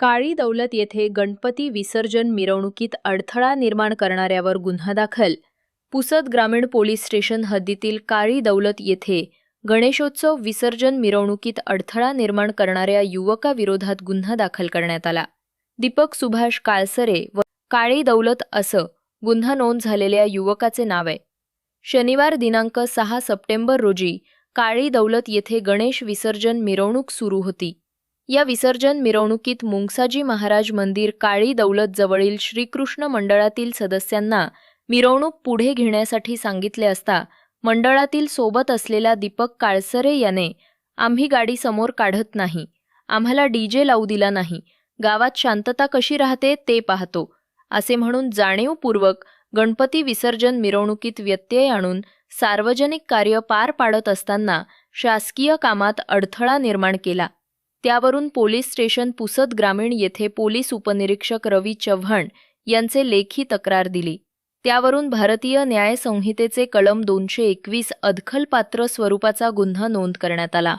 काळी दौलत येथे गणपती विसर्जन मिरवणुकीत अडथळा निर्माण करणाऱ्यावर गुन्हा दाखल. पुसद ग्रामीण पोलीस स्टेशन हद्दीतील काळी दौलत येथे गणेशोत्सव विसर्जन मिरवणुकीत अडथळा निर्माण करणाऱ्या युवकाविरोधात गुन्हा दाखल करण्यात आला. दीपक सुभाष काळसरे व काळी दौलत असं गुन्हा नोंद झालेल्या युवकाचे नाव आहे. शनिवार दिनांक सहा सप्टेंबर रोजी काळी दौलत येथे गणेश विसर्जन मिरवणूक सुरू होती. या विसर्जन मिरवणुकीत मुंगसाजी महाराज मंदिर काळी दौलत जवळील श्रीकृष्ण मंडळातील सदस्यांना मिरवणूक पुढे घेण्यासाठी सांगितले असता मंडळातील सोबत असलेला दीपक काळसरे याने आम्ही गाडी समोर काढत नाही. आम्हाला डीजे लावू दिला नाही. गावात शांतता कशी राहते ते पाहतो. असे म्हणून जाणीवपूर्वक गणपती विसर्जन मिरवणुकीत व्यत्यय आणून सार्वजनिक कार्य पार पाडत असताना शासकीय कामात अडथळा निर्माण केला. त्यावरून पोलीस स्टेशन पुसद ग्रामीण येथे पोलीस उपनिरीक्षक रवी चव्हाण यांचे लेखी तक्रार दिली. त्यावरून भारतीय न्याय संहितेचे कलम दोनशे एकवीस अदखलपात्र स्वरूपाचा गुन्हा नोंद करण्यात आला.